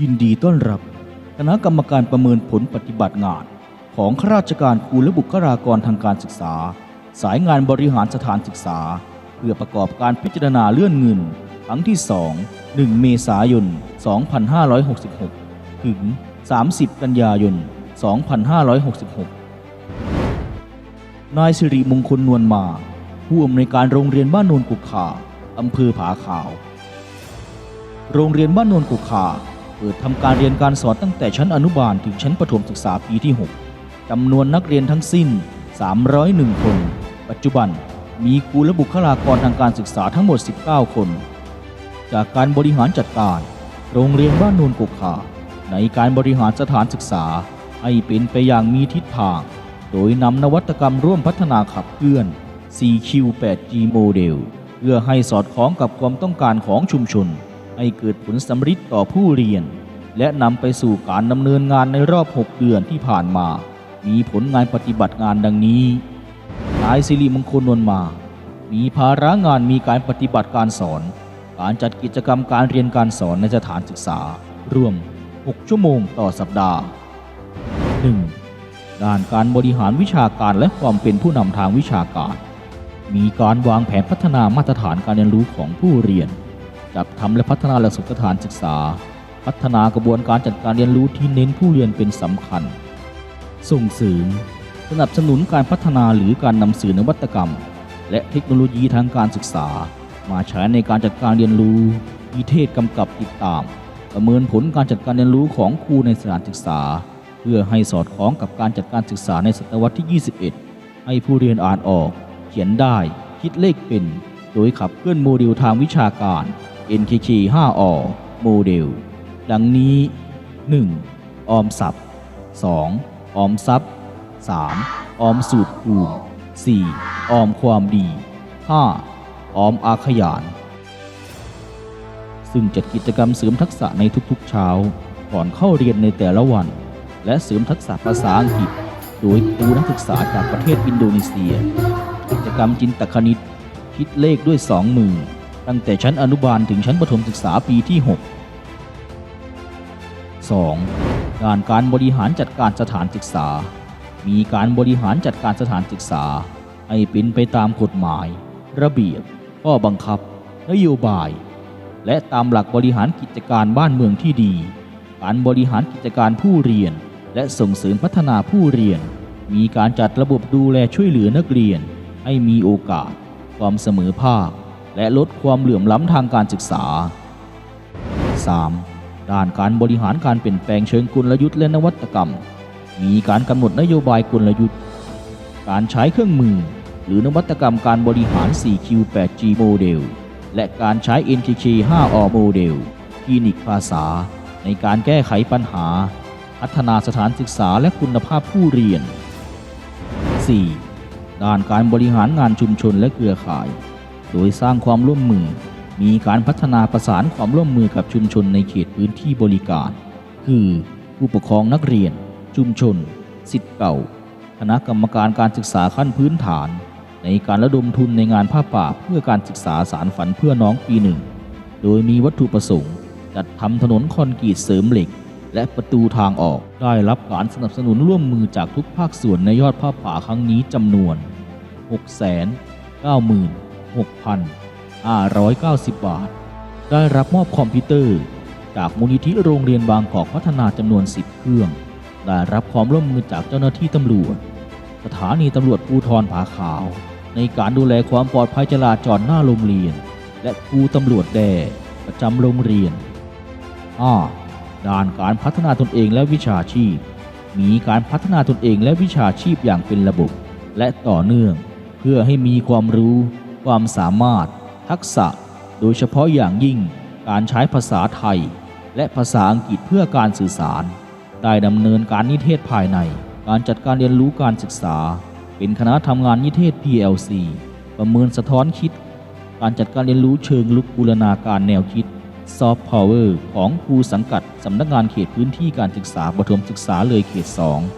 ยินดีต้อนรับ คณะกรรมการประเมินผลปฏิบัติงาน ของข้าราชการครูและบุคลากรทางการศึกษา สายงานบริหารสถานศึกษา เพื่อประกอบการพิจารณาเลื่อนเงินครั้งที่ 2 1 เมษายน 2566 ถึง 30 กันยายน 2566 นายสิริมงคลนวลมา ผู้อำนวยการโรงเรียนบ้านโนนกุกขาอำเภอผาขาว โรงเรียนบ้านโนนกุกขา ปิดทำการเรียนการสอนตั้งแต่ชั้นอนุบาลถึงชั้นประถมศึกษาปีที่ 6 จำนวนนักเรียนทั้งสิ้น 301 คน ปัจจุบันมีครูและบุคลากรทางการศึกษาทั้งหมด 19 คน จากการบริหารจัดการ โรงเรียนบ้านโนนกุกขา ในการบริหารสถานศึกษา ให้เป็นไปอย่างมีทิศทาง โดยนำนวัตกรรมร่วมพัฒนาขับเคลื่อน CQ8G โมเดลเพื่อให้สอดคล้องกับความต้องการของชุมชน ให้เกิดผลสำฤทธิ์ต่อผู้เรียน และนำไปสู่การดำเนินงานในรอบ 6 เดือนที่ผ่านมา มีผลงานปฏิบัติงานดังนี้นายสิริมงคลนวลมา มีภาระงานมีการปฏิบัติการสอน การจัดกิจกรรมการเรียนการสอนในสถานศึกษา รวม 6 ชั่วโมงต่อสัปดาห์ 1. ด้านการบริหารวิชาการและความเป็นผู้นำทางวิชาการ มีการวางแผนพัฒนามาตรฐานการเรียนรู้ของผู้เรียน จัดทำและพัฒนาหลักสูตรสถานศึกษา พัฒนากระบวนการจัดการเรียนรู้ที่เน้นผู้เรียนเป็นสำคัญ ส่งเสริม สนับสนุนการพัฒนาหรือการนำสื่อนวัตกรรม และเทคโนโลยีทางการศึกษา มาใช้ในการจัดการเรียนรู้มีเทศกำกับติดตาม ประเมินผลการจัดการเรียนรู้ของครูในสถานศึกษา เพื่อให้สอดคล้องกับการจัดการศึกษาในศตวรรษที่ 21 ให้ผู้เรียนอ่านออก เขียนได้ คิดเลขเป็น โดยขับเคลื่อนโมเดลทางวิชาการ NKK 5อโมเดล ดังนี้ 1. ออมทรัพย์ 2. ออมทรัพย์ 3. ออมสูตรภูมิ 4. ออมความดี 5. ออมอาขยาน ซึ่งจัดกิจกรรมเสริมทักษะในทุกๆเช้า ก่อนเข้าเรียนในแต่ละวัน และเสริมทักษะภาษาอังกฤษ โดยครูนักศึกษาจากประเทศอินโดนีเซีย กิจกรรมจินตคณิต คิดเลขด้วยสองมือ ตั้งแต่ชั้นอนุบาลถึงชั้นประถมศึกษาปีที่ 6 2. การการบริหารจัดการสถานศึกษา มีการบริหารจัดการสถานศึกษา ให้เป็นไปตามกฎหมาย ระเบียบ ข้อบังคับ นโยบาย และตามหลักบริหารกิจการบ้านเมืองที่ดี การบริหารกิจการผู้เรียน และส่งเสริมพัฒนาผู้เรียน มีการจัดระบบดูแลช่วยเหลือนักเรียน ให้มีโอกาส ความเสมอภาค และลดความเหลื่อมล้ำทางการศึกษา 3. ด้านการบริหารการเปลี่ยนแปลงเชิงกลยุทธ์และนวัตกรรม มีการกำหนดนโยบายกลยุทธ์ การใช้เครื่องมือ หรือนวัตกรรมการบริหาร 4Q8G โมเดล และการใช้ NKK 5 o โมเดลคลินิกภาษา ในการแก้ไขปัญหา พัฒนาสถานศึกษาและคุณภาพผู้เรียน 4. ด้านการบริหารงานชุมชนและเครือข่าย โดยสร้างความร่วมมือ มีการพัฒนาประสานความร่วมมือกับชุมชนในเขตพื้นที่บริการ คือผู้ปกครองนักเรียน ชุมชนสิทธิ์เก่า คณะกรรมการการศึกษาขั้นพื้นฐาน ในการระดมทุนในงานผ้าป่าเพื่อการศึกษาสารฝันเพื่อน้องปีหนึ่ง โดยมีวัตถุประสงค์จัดทำถนนคอนกรีตเสริมเหล็ก และประตูทางออกได้รับการสนับสนุนร่วมมือจากทุกภาคส่วนในยอดผ้าป่าครั้งนี้จำนวน 6,590 บาท ได้รับมอบคอมพิวเตอร์ จากมูลนิธิโรงเรียนบางกอกพัฒนาจำนวน 10 เครื่อง ได้รับความร่วมมือจากเจ้าหน้าที่ตำรวจ สถานีตำรวจภูธรผาขาว ในการดูแลความปลอดภัยจราจรหน้าโรงเรียน และครูตำรวจแดประจำโรงเรียน 5. ด้านการพัฒนาตนเองและวิชาชีพ มีการพัฒนาตนเองและวิชาชีพอย่างเป็นระบบ และต่อเนื่อง เพื่อให้มีความรู้ ความสามารถ ทักษะ โดยเฉพาะอย่างยิ่งการใช้ภาษาไทย และภาษาอังกฤษเพื่อการสื่อสาร ได้ดำเนินการนิเทศภายใน การจัดการเรียนรู้การศึกษา เป็นคณะทำงานนิเทศ PLC ประเมินสะท้อนคิด การจัดการเรียนรู้เชิงลุกบูรณาการแนวคิดซอฟต์พาวเวอร์ของครูสังกัดสำนักงานเขตพื้นที่การศึกษาประถมศึกษาเลยเขต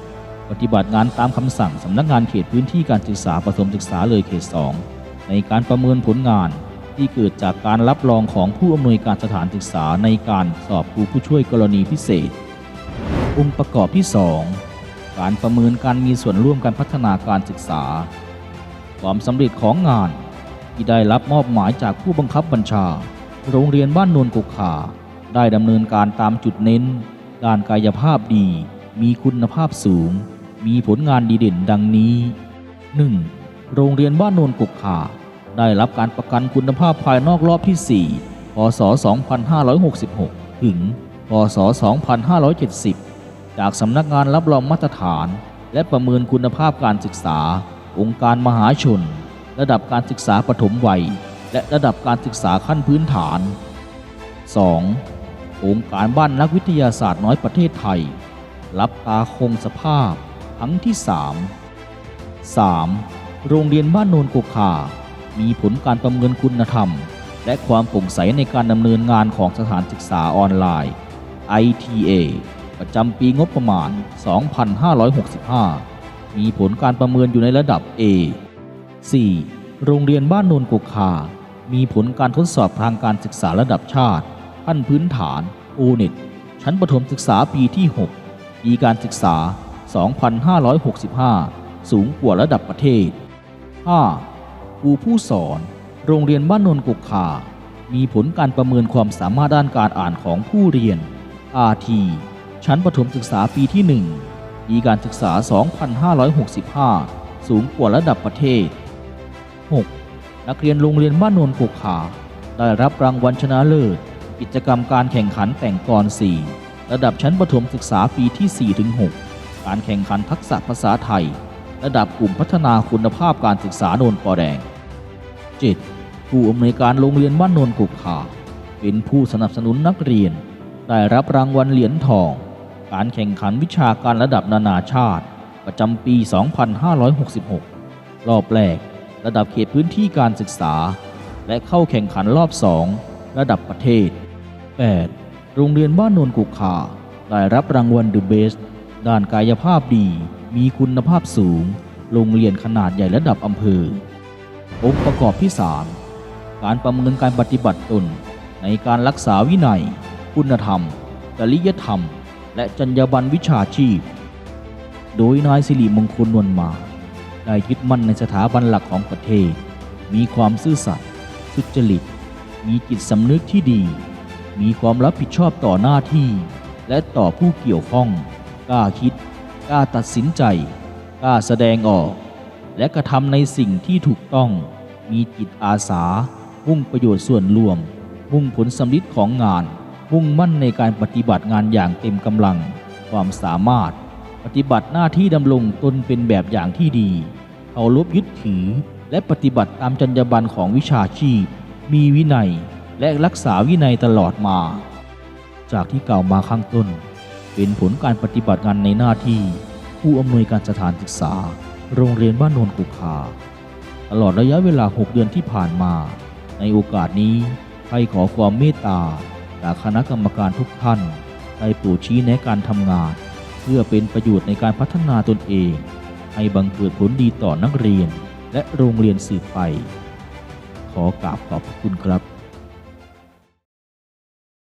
2 ปฏิบัติงานตามคำสั่งสำนักงานเขตพื้นที่การศึกษาประถมศึกษาเลยเขต 2 ในการประเมินผลงานที่เกิดจากการรับรองของผู้อำนวยการสถานศึกษาในการสอบครูผู้ช่วยกรณีพิเศษ องค์ประกอบที่ 2 การประเมินการมีส่วนร่วมการพัฒนาการศึกษา ความสำเร็จของงานที่ได้รับมอบหมายจากผู้บังคับบัญชา โรงเรียนบ้านโนนกุกขา ได้ดำเนินการตามจุดเน้น ด้านกายภาพดี มีคุณภาพสูง มีผลงานดีเด่นดังนี้ 1. โรงเรียนบ้านโนนกุกขา ได้รับการประกันคุณภาพภายนอกรอบที่ 4 พศ 2566 ถึง พศ 2570 จากสำนักงานรับรองมาตรฐาน และประเมินคุณภาพการศึกษา องค์การมหาชน ระดับการศึกษาปฐมวัย และระดับการศึกษาขั้นพื้นฐาน 2. องค์การบ้านนักวิทยาศาสตร์น้อยประเทศไทย รับตาคงสภาพ ครั้งที่ 3 3. โรงเรียนบ้านโนนโกคามีผลการประเมินคุณธรรม และความโปร่งใสในการดำเนินงานของสถานศึกษาออนไลน์ ITA ประจำปีงบประมาณ 2565 มีผลการประเมินอยู่ในระดับ A 4. โรงเรียนบ้านโนนกุกคามีผลการทดสอบทางการศึกษาระดับชาติขั้นพื้นฐาน o n e t ชั้นประถมศึกษาปีที่ 6 ปีการศึกษา 2565 สูงกว่าระดับประเทศ 5. ครูผู้สอน โรงเรียนบ้านนนกุกคามีผลการประเมินความสามารถด้านการอ่านของผู้เรียน RT ชั้นประถมศึกษาปีที่ 1 ปีการศึกษา 2565 สูงกว่าระดับประเทศ 6. นักเรียนโรงเรียนบ้านนนกุกขา ได้รับรางวัลชนะเลิศ กิจกรรมการแข่งขันแต่งกร 4 ระดับชั้นประถมศึกษาปีที่ 4-6 การแข่งขันทักษะภาษาไทย ระดับกลุ่มพัฒนาคุณภาพการศึกษาโนนปอแดง 7. ผู้อำนวยการโรงเรียนบ้านโนนกุกขาเป็นผู้สนับสนุนนักเรียน ได้รับรางวัลเหรียญทอง การแข่งขันวิชาการระดับนานาชาติ ประจำปี 2566 รอบแรก ระดับเขตพื้นที่การศึกษา และเข้าแข่งขันรอบ 2 ระดับประเทศ 8. โรงเรียนบ้านโนนกุกขาได้รับรางวัล The Best ด้านกายภาพดี มีคุณภาพสูง โรงเรียนขนาดใหญ่ระดับอำเภอ องค์ประกอบที่ 3 การประเมินการปฏิบัติตน ในการรักษาวินัย คุณธรรม จริยธรรม และจรรยาบรรณวิชาชีพ โดยนายสิริมงคลนวลมาได้ยึดมั่นในสถาบันหลักของประเทศ มีความซื่อสัตย์สุจริต มีจิตสำนึกที่ดี มีความรับผิดชอบต่อหน้าที่ และต่อผู้เกี่ยวข้อง กล้าคิด กล้าตัดสินใจ กล้าแสดงออก และกระทำในสิ่งที่ถูกต้อง มีจิตอาสา มุ่งประโยชน์ส่วนรวม มุ่งผลสำลิดของงาน มุ่งมั่นในการปฏิบัติงานอย่างเต็มกำลัง ความสามารถ ปฏิบัติหน้าที่ดำรงตนเป็นแบบอย่างที่ดีเคารพยึดถือ และปฏิบัติตามจรรยาบรรณของวิชาชีพ มีวินัย และรักษาวินัยตลอดมา จากที่กล่าวมาข้างต้น เป็นผลการปฏิบัติงานในหน้าที่ ผู้อำนวยการสถานศึกษา โรงเรียนบ้านโนนกุคา ตลอดระยะเวลา 6 เดือนที่ผ่านมา ในโอกาสนี้ใครขอความเมตตาจากคณะกรรมการทุกท่านได้โปรดชี้แนะการทำงาน เพื่อเป็นประโยชน์ในการพัฒนาตนเอง ให้บังเกิดผลดีต่อนักเรียน และโรงเรียนสืบไป ขอกราบขอบคุณครับ